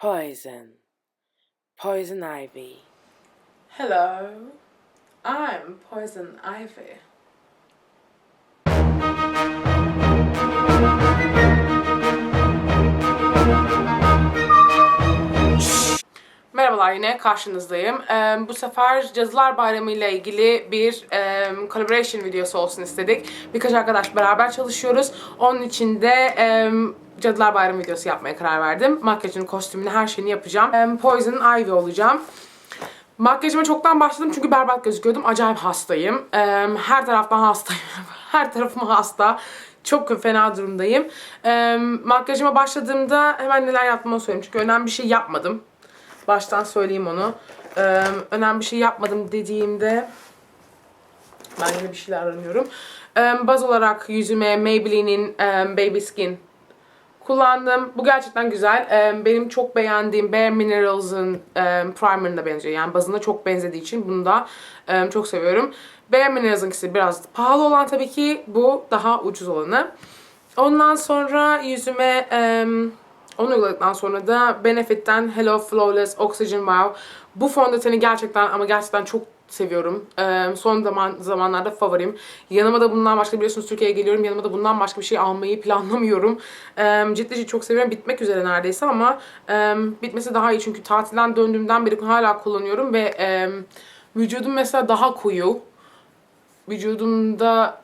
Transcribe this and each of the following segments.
Poison. Poison ivy. Hello, I'm Poison Ivy. Merhabalar yine karşınızdayım. Ee, bu sefer Cadılar Bayramı ile ilgili bir e, collaboration videosu olsun istedik. Birkaç arkadaş beraber çalışıyoruz. Onun için de e, Cadılar Bayramı videosu yapmaya karar verdim. Makyajını, kostümünü, her şeyini yapacağım. E, Poison Ivy olacağım. Makyajıma çoktan başladım çünkü berbat gözüküyordum. Acayip hastayım. Ee, her taraftan hastayım. her tarafım hasta. Çok fena durumdayım. Ee, makyajıma başladığımda hemen neler yaptığımı söyleyeyim. Çünkü önemli bir şey yapmadım. Baştan söyleyeyim onu. Ee, önemli bir şey yapmadım dediğimde ben yine bir şeyler aranıyorum. Ee, baz olarak yüzüme Maybelline'in e, Baby Skin kullandım. Bu gerçekten güzel. Ee, benim çok beğendiğim Bare Minerals'ın e, primer'ına benziyor. Yani bazına çok benzediği için bunu da e, çok seviyorum. Bare Minerals'ınkisi biraz pahalı olan tabii ki. Bu daha ucuz olanı. Ondan sonra yüzüme e, onu uyguladıktan sonra da Benefit'ten Hello Flawless Oxygen Wow. Bu fondöteni gerçekten ama gerçekten çok seviyorum. Ee, son zaman zamanlarda favorim. Yanıma da bundan başka biliyorsunuz Türkiye'ye geliyorum. Yanıma da bundan başka bir şey almayı planlamıyorum. Ee, ciddi ciddi çok seviyorum. Bitmek üzere neredeyse ama e, bitmesi daha iyi. Çünkü tatilden döndüğümden beri hala kullanıyorum ve e, vücudum mesela daha koyu. Vücudumda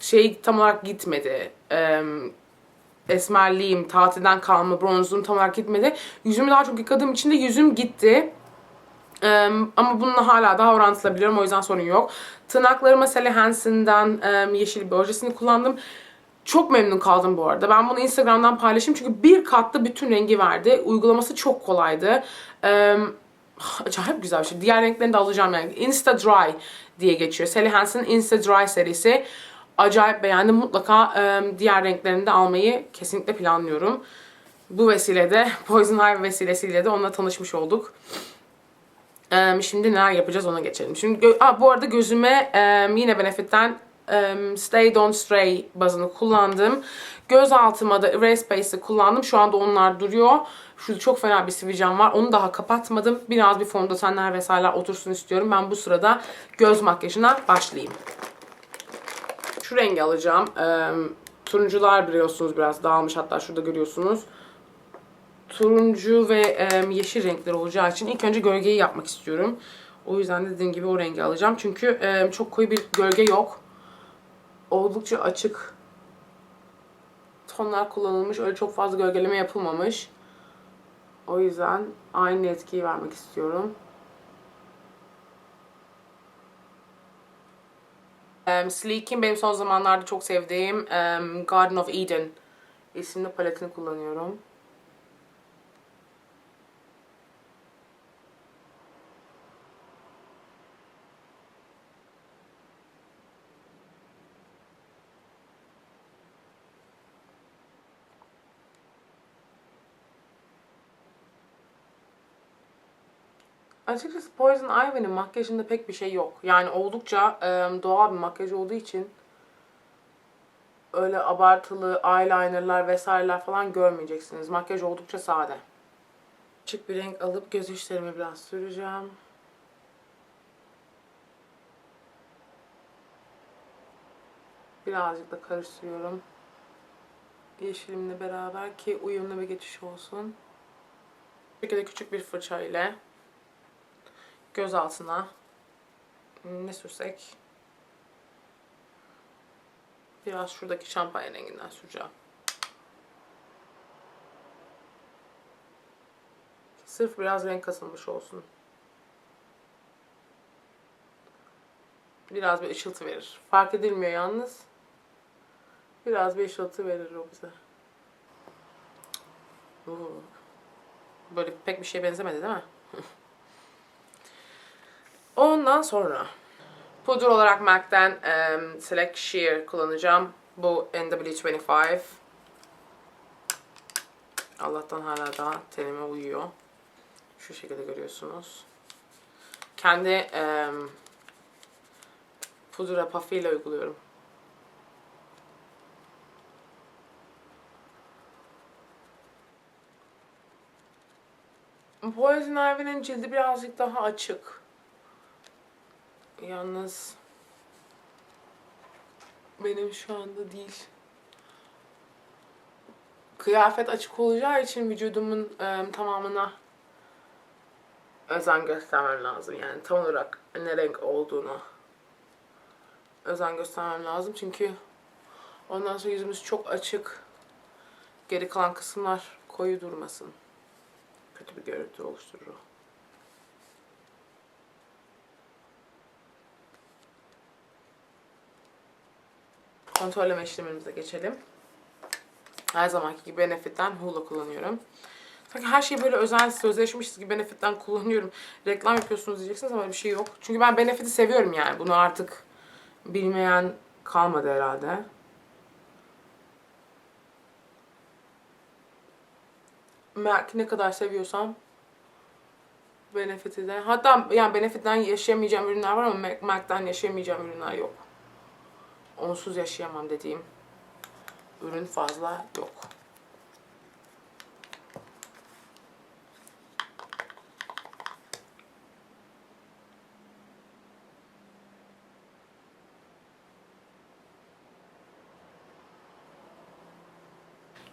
şey tam olarak gitmedi. Ee, esmerliğim, tatilden kalma bronzluğum tam olarak gitmedi. Yüzümü daha çok yıkadığım için de yüzüm gitti. Ee, ama bununla hala daha orantılabiliyorum o yüzden sorun yok. Tırnaklarıma Sally Hansen'dan e, yeşil bir ojesini kullandım. Çok memnun kaldım bu arada. Ben bunu Instagram'dan paylaşayım çünkü bir katta bütün rengi verdi. Uygulaması çok kolaydı. Ee, acayip güzel bir şey. Diğer renklerini de alacağım yani. Insta Dry diye geçiyor. Sally Hansen Insta Dry serisi. Acayip beğendim. Mutlaka e, diğer renklerini de almayı kesinlikle planlıyorum. Bu vesilede, Poison Ivy vesilesiyle de onunla tanışmış olduk. Ee, şimdi neler yapacağız ona geçelim. Şimdi Aa, bu arada gözüme e, yine Benefit'ten e, Stay Don't Stray bazını kullandım. Göz altıma da Erase Space'i kullandım. Şu anda onlar duruyor. Şurada çok fena bir sivilcem var. Onu daha kapatmadım. Biraz bir fondötenler vesaireler otursun istiyorum. Ben bu sırada göz makyajına başlayayım. Şu rengi alacağım. Ee, turuncular biliyorsunuz biraz dağılmış. Hatta şurada görüyorsunuz turuncu ve e, yeşil renkler olacağı için ilk önce gölgeyi yapmak istiyorum. O yüzden de dediğim gibi o rengi alacağım. Çünkü e, çok koyu bir gölge yok. Oldukça açık tonlar kullanılmış. Öyle çok fazla gölgeleme yapılmamış. O yüzden aynı etkiyi vermek istiyorum. Um, Sleek'in benim son zamanlarda çok sevdiğim um, Garden of Eden isimli paletini kullanıyorum. Açıkçası Poison Ivy'nin makyajında pek bir şey yok. Yani oldukça e, doğal bir makyaj olduğu için öyle abartılı eyelinerlar vesaireler falan görmeyeceksiniz. Makyaj oldukça sade. Açık bir renk alıp göz işlerimi biraz süreceğim. Birazcık da karıştırıyorum. Yeşilimle beraber ki uyumlu bir geçiş olsun. Bu küçük bir fırça ile göz altına ne sürsek biraz şuradaki şampanya renginden süreceğim. Sırf biraz renk kasılmış olsun. Biraz bir ışıltı verir. Fark edilmiyor yalnız. Biraz bir ışıltı verir o bize. Böyle pek bir şeye benzemedi değil mi? Ondan sonra pudra olarak MAC'den um, Select Sheer kullanacağım. Bu NW25. Allah'tan hala daha tenime uyuyor. Şu şekilde görüyorsunuz. Kendi um, pudra puff'ıyla uyguluyorum. Poison Ivy'nin cildi birazcık daha açık. Yalnız benim şu anda değil. Kıyafet açık olacağı için vücudumun e, tamamına özen göstermem lazım. Yani tam olarak ne renk olduğunu özen göstermem lazım. Çünkü ondan sonra yüzümüz çok açık. Geri kalan kısımlar koyu durmasın. Kötü bir görüntü oluşturur. Kontrolleme işlemimize geçelim. Her zamanki gibi Benefit'ten Hula kullanıyorum. Sanki her şeyi böyle özel sözleşmişiz gibi Benefit'ten kullanıyorum. Reklam yapıyorsunuz diyeceksiniz ama bir şey yok. Çünkü ben Benefit'i seviyorum yani. Bunu artık bilmeyen kalmadı herhalde. Mac ne kadar seviyorsam Benefit'i de. Hatta yani Benefit'ten yaşayamayacağım ürünler var ama Mac'ten yaşayamayacağım ürünler yok. Onsuz yaşayamam dediğim ürün fazla yok.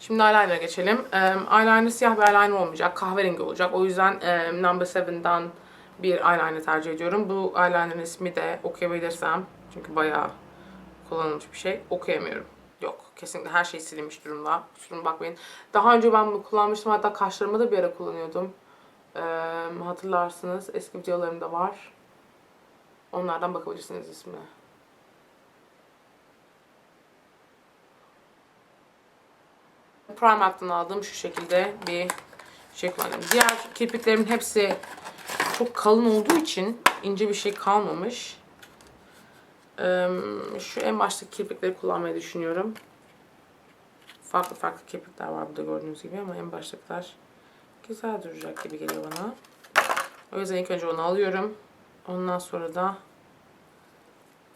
Şimdi eyeliner'a geçelim. Eyeliner siyah bir eyeliner olmayacak. Kahverengi olacak. O yüzden Number 7'den bir eyeliner tercih ediyorum. Bu eyeliner'ın ismi de okuyabilirsem. Çünkü bayağı kullanılmış bir şey. Okuyamıyorum. Yok. Kesinlikle her şey silinmiş durumda. Kusuruma bakmayın. Daha önce ben bunu kullanmıştım. Hatta kaşlarımı da bir ara kullanıyordum. Ee, hatırlarsınız. Eski videolarımda var. Onlardan bakabilirsiniz ismine. Primark'tan aldığım şu şekilde bir şey kullanıyorum. Diğer kirpiklerimin hepsi çok kalın olduğu için ince bir şey kalmamış. Şu en baştaki kirpikleri kullanmayı düşünüyorum. Farklı farklı kirpikler var burada gördüğünüz gibi ama en baştakiler güzel duracak gibi geliyor bana. O yüzden ilk önce onu alıyorum. Ondan sonra da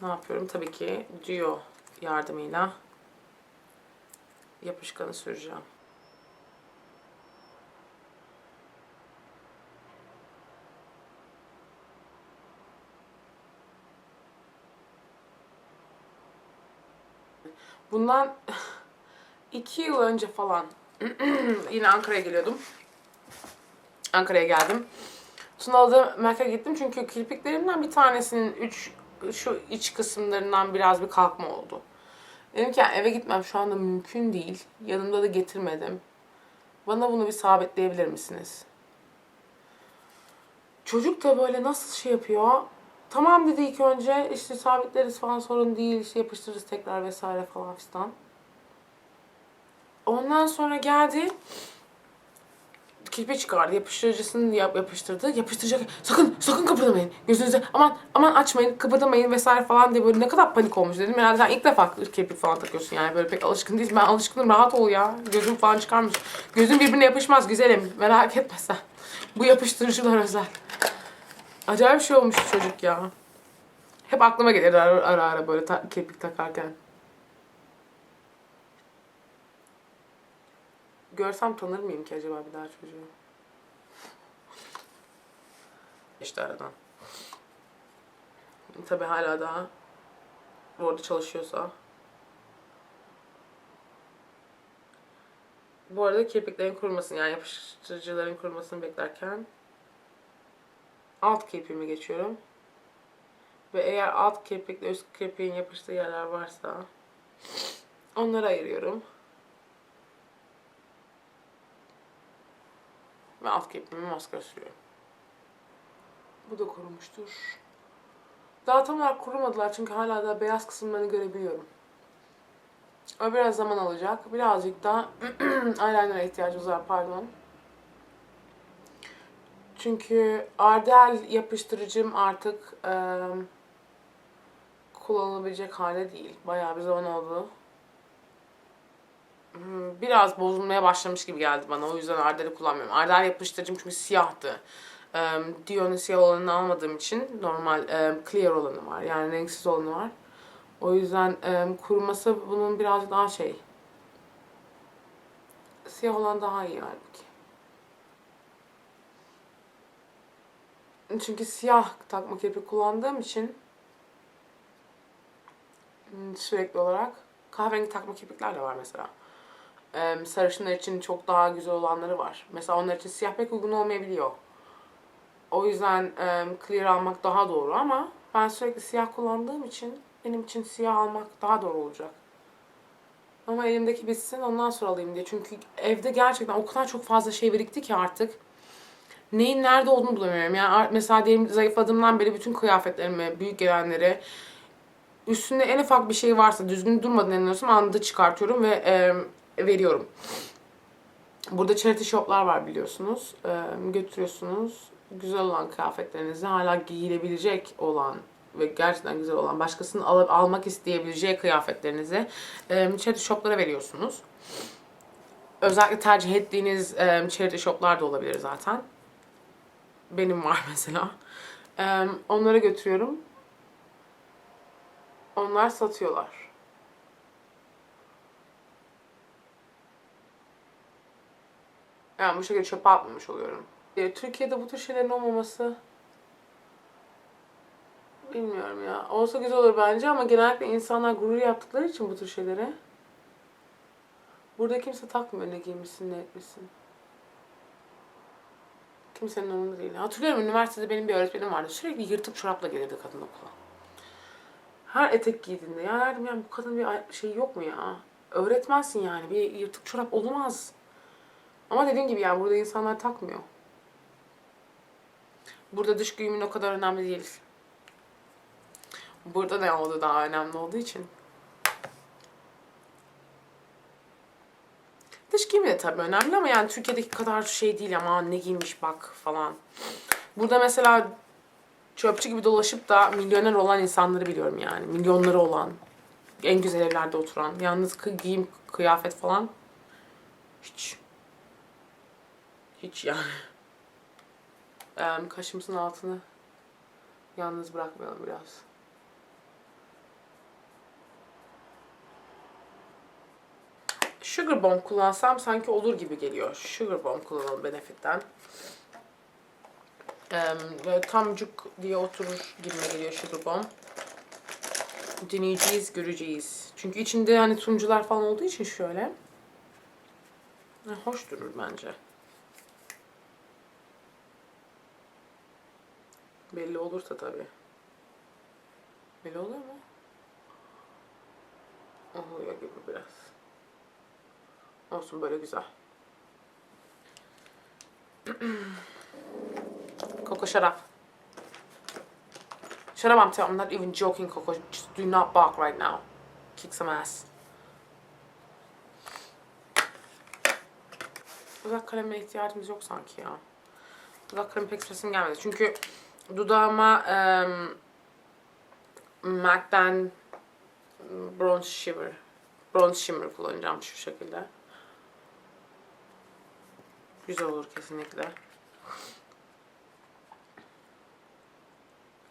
ne yapıyorum? Tabii ki Duo yardımıyla yapışkanı süreceğim. Bundan iki yıl önce falan yine Ankara'ya geliyordum. Ankara'ya geldim. Sunal'da Mac'e gittim çünkü kirpiklerimden bir tanesinin üç, şu iç kısımlarından biraz bir kalkma oldu. Dedim ki yani eve gitmem şu anda mümkün değil. Yanımda da getirmedim. Bana bunu bir sabitleyebilir misiniz? Çocuk da böyle nasıl şey yapıyor? Tamam dedi ilk önce işte sabitleriz falan sorun değil işte yapıştırırız tekrar vesaire falan fistan. Ondan sonra geldi kirpi çıkardı. Yapıştırıcısını yap, yapıştırdı. Yapıştıracak. Sakın sakın kıpırdamayın. Gözünüze aman aman açmayın kıpırdamayın vesaire falan diye böyle ne kadar panik olmuş dedim. Herhalde sen ilk defa kirpik falan takıyorsun yani böyle pek alışkın değilsin. Ben alışkınım rahat ol ya. Gözüm falan çıkarmış. Gözün birbirine yapışmaz güzelim. Merak etme sen. Bu yapıştırıcılar özel. Acayip şey olmuş çocuk ya. Hep aklıma gelir ara ara, ara böyle ta- kirpik takarken. Görsem tanır mıyım ki acaba bir daha çocuğu? İşte aradan. Tabi hala daha orada çalışıyorsa. Bu arada kirpiklerin kurumasını yani yapıştırıcıların kurumasını beklerken alt kirpiğime geçiyorum. Ve eğer alt kirpikle üst kirpiğin yapıştığı yerler varsa onları ayırıyorum. Ve alt kirpiğime maskara sürüyorum. Bu da kurumuştur. Daha tam olarak kurumadılar çünkü hala da beyaz kısımlarını görebiliyorum. O biraz zaman alacak. Birazcık da eyeliner'a ihtiyacımız var pardon. Çünkü Ardell yapıştırıcım artık e, kullanılabilecek hale değil. Bayağı bir zaman oldu. Hmm, Biraz bozulmaya başlamış gibi geldi bana. O yüzden Ardell'i kullanmıyorum. Ardell yapıştırıcım çünkü siyahtı. E, Dion'un siyah olanını almadığım için normal e, clear olanı var. Yani renksiz olanı var. O yüzden e, kuruması bunun biraz daha şey. Siyah olan daha iyi halbuki. Çünkü siyah takma kirpik kullandığım için hmm, sürekli olarak kahverengi takma kirpikler de var mesela. Ee, sarışınlar için çok daha güzel olanları var. Mesela onlar için siyah pek uygun olmayabiliyor. O yüzden e, clear almak daha doğru ama ben sürekli siyah kullandığım için benim için siyah almak daha doğru olacak. Ama elimdeki bitsin ondan sonra alayım diye. Çünkü evde gerçekten o kadar çok fazla şey birikti ki artık. Neyin nerede olduğunu bulamıyorum. Yani mesela diyelim zayıfladığımdan beri bütün kıyafetlerimi, büyük gelenleri üstünde en ufak bir şey varsa düzgün durmadığını inanıyorsam anında çıkartıyorum ve e, veriyorum. Burada charity shop'lar var biliyorsunuz. E, götürüyorsunuz. Güzel olan kıyafetlerinizi hala giyilebilecek olan ve gerçekten güzel olan başkasının alıp almak isteyebileceği kıyafetlerinizi e, charity shop'lara veriyorsunuz. Özellikle tercih ettiğiniz e, charity shop'lar da olabilir zaten. Benim var mesela. Onlara götürüyorum. Onlar satıyorlar. Yani bu şekilde çöpe atmamış oluyorum. E, Türkiye'de bu tür şeylerin olmaması bilmiyorum ya. Olsa güzel olur bence ama genellikle insanlar gurur yaptıkları için bu tür şeylere. Burada kimse takmıyor ne giymişsin ne etmişsin. Kimsenin umurunda değil. Hatırlıyorum üniversitede benim bir öğretmenim vardı. Sürekli yırtık çorapla gelirdi kadın okula. Her etek giydiğinde ya derdim yani bu kadın bir şey yok mu ya? Öğretmensin yani bir yırtık çorap olmaz. Ama dediğim gibi yani burada insanlar takmıyor. Burada dış güyümün o kadar önemli değil. Burada ne olduğu daha önemli olduğu için. Dış giyimi de tabii önemli ama yani Türkiye'deki kadar şey değil ama ne giymiş bak falan. Burada mesela çöpçü gibi dolaşıp da milyoner olan insanları biliyorum yani. Milyonları olan, en güzel evlerde oturan, yalnız kı- giyim, kıyafet falan hiç. Hiç yani. Em, kaşımızın altını yalnız bırakmayalım biraz. Sugar Bomb kullansam sanki olur gibi geliyor. Sugar Bomb kullanalım Benefit'ten. Em, böyle diye oturur gibime geliyor Sugar Bomb. Deneyeceğiz, göreceğiz. Çünkü içinde hani tuncular falan olduğu için şöyle. Hoş durur bence. Belli olursa tabii. Belli oluyor mu? Oluyor gibi. Olsun böyle güzel. Coco shut up. Shut up I'm, I'm not even joking Coco. Just do not bark right now. Kick some ass. Dudak kalemine ihtiyacımız yok sanki ya. Dudak kalemi pek sesim gelmedi. Çünkü dudağıma em, MAC'den Bronze Shimmer Bronze Shimmer kullanacağım şu şekilde. Güzel olur kesinlikle.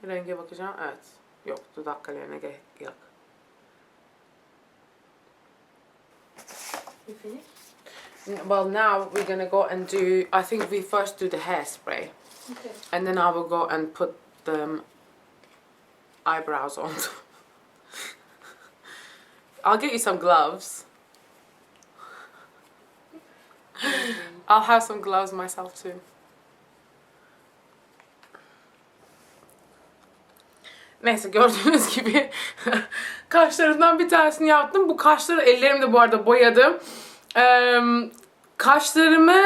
Renge bakacağım. Evet. Yok dudak kalemine gerek yok. Well, now we're gonna go and do. I think we first do the hairspray, Okay. and then I will go and put the um, eyebrows on. I'll get you some gloves. I'll have some gloves myself too. Neyse gördüğünüz gibi kaşlarımdan bir tanesini yaptım. Bu kaşları ellerimde bu arada boyadım. Eee, kaşlarımı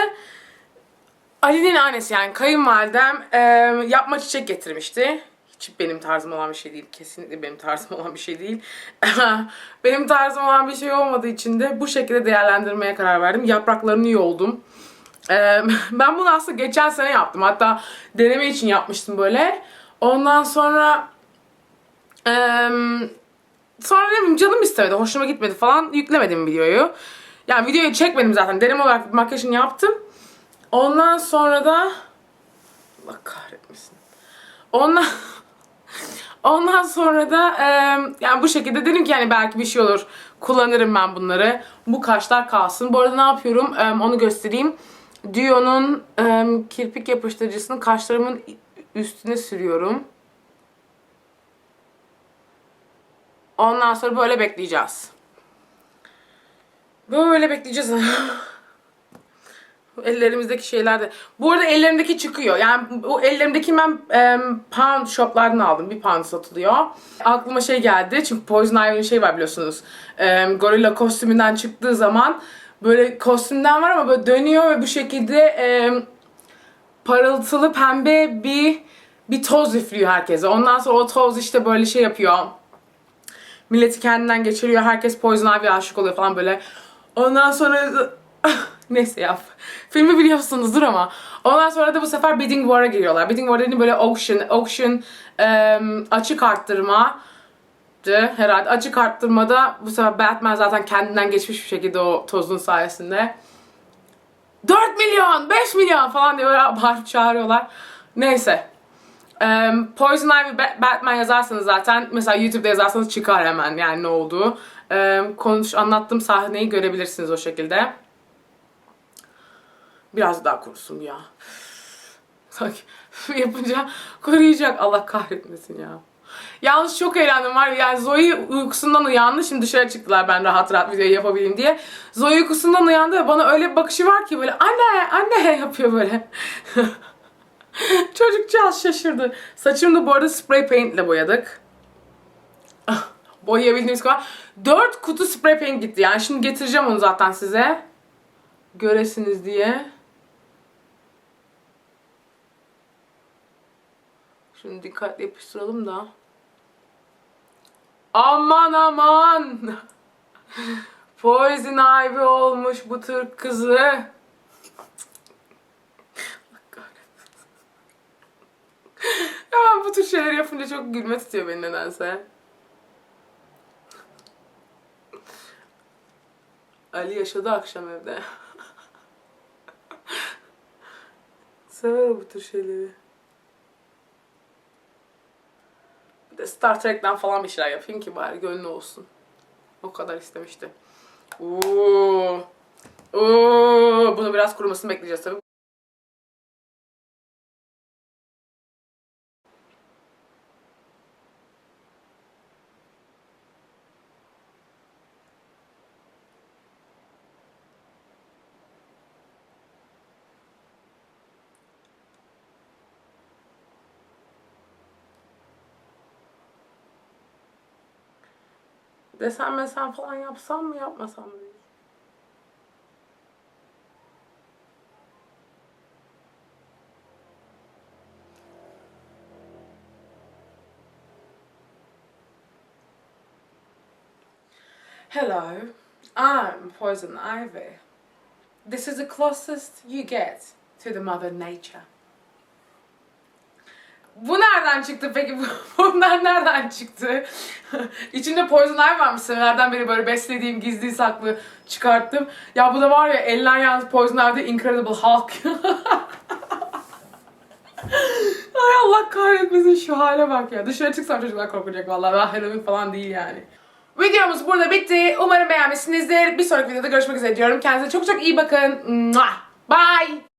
Ali'nin annesi yani kayınvalidem eee, yapma çiçek getirmişti. Hiç benim tarzım olan bir şey değil. Kesinlikle benim tarzım olan bir şey değil. benim tarzım olan bir şey olmadığı için de bu şekilde değerlendirmeye karar verdim. Yapraklarını yoldum. Eee, ben bunu aslında geçen sene yaptım. Hatta deneme için yapmıştım böyle. Ondan sonra eee sonra ne canım istemedi, hoşuma gitmedi falan yüklemedim videoyu. Yani videoyu çekmedim zaten. Deneme olarak makyajını yaptım. Ondan sonra da Allah kahretmesin. Ondan Ondan sonra da e, yani bu şekilde dedim ki yani belki bir şey olur. Kullanırım ben bunları. Bu kaşlar kalsın. Bu arada ne yapıyorum? E, onu göstereyim. Duo'nun e, kirpik yapıştırıcısını kaşlarımın üstüne sürüyorum. Ondan sonra böyle bekleyeceğiz. Böyle bekleyeceğiz. Ellerimizdeki şeyler de. Bu arada ellerimdeki çıkıyor. Yani bu ellerimdeki ben em, pound shoplardan aldım. Bir pound satılıyor. Aklıma şey geldi. Çünkü Poison Ivy'nin şey var biliyorsunuz. Em, gorilla kostümünden çıktığı zaman böyle kostümden var ama böyle dönüyor ve bu şekilde em, parıltılı pembe bir bir toz üflüyor herkese. Ondan sonra o toz işte böyle şey yapıyor. Milleti kendinden geçiriyor. Herkes Poison Ivy'ye aşık oluyor falan böyle. Ondan sonra neyse ya. Filmi biliyorsunuzdur ama. Ondan sonra da bu sefer Bidding War'a giriyorlar. Bidding War dediğim böyle auction, auction em, açık arttırma herhalde. Açık arttırmada bu sefer Batman zaten kendinden geçmiş bir şekilde o tozun sayesinde. 4 milyon, 5 milyon falan diye böyle bağırıp çağırıyorlar. Neyse. Em, Poison Ivy Ba- Batman yazarsanız zaten mesela YouTube'da yazarsanız çıkar hemen yani ne olduğu. Em, konuş anlattığım sahneyi görebilirsiniz o şekilde. Biraz daha kurusun ya. Sanki yapınca koruyacak. Allah kahretmesin ya. Yalnız çok eğlendim var. Yani Zoe uykusundan uyandı. Şimdi dışarı çıktılar ben rahat rahat video yapabileyim diye. Zoe uykusundan uyandı ve bana öyle bir bakışı var ki böyle anne anne yapıyor böyle. Çocukcağız şaşırdı. Saçımı da bu arada spray paint ile boyadık. Boyayabildiğimiz kadar. 4 kutu spray paint gitti. Yani şimdi getireceğim onu zaten size. Göresiniz diye. Şimdi dikkatli yapıştıralım da. Aman aman. Poison Ivy olmuş bu Türk kızı. Ya bu tür şeyler yapınca çok gülme tutuyor beni nedense. Ali yaşadı akşam evde. Sever bu tür şeyleri. Bir de Star Trek'ten falan bir şeyler yapayım ki bari gönlü olsun. O kadar istemişti. Oo. Oo. Bunu biraz kurumasını bekleyeceğiz tabii. Desen mesen falan yapsam mı yapmasam mı? Hello, I'm Poison Ivy. This is the closest you get to the Mother Nature. Bu nereden çıktı peki? Bu- Bunlar nereden çıktı? İçinde Poison Ivy varmış senelerden beri böyle beslediğim gizli saklı çıkarttım. Ya bu da var ya eller yalnız Poison Ivy'de Incredible Hulk. Ay Allah kahretmesin şu hale bak ya. Dışarı çıksam çocuklar korkacak vallahi. Ben Halloween falan değil yani. Videomuz burada bitti. Umarım beğenmişsinizdir. Bir sonraki videoda görüşmek üzere diyorum. Kendinize çok çok iyi bakın. Bye.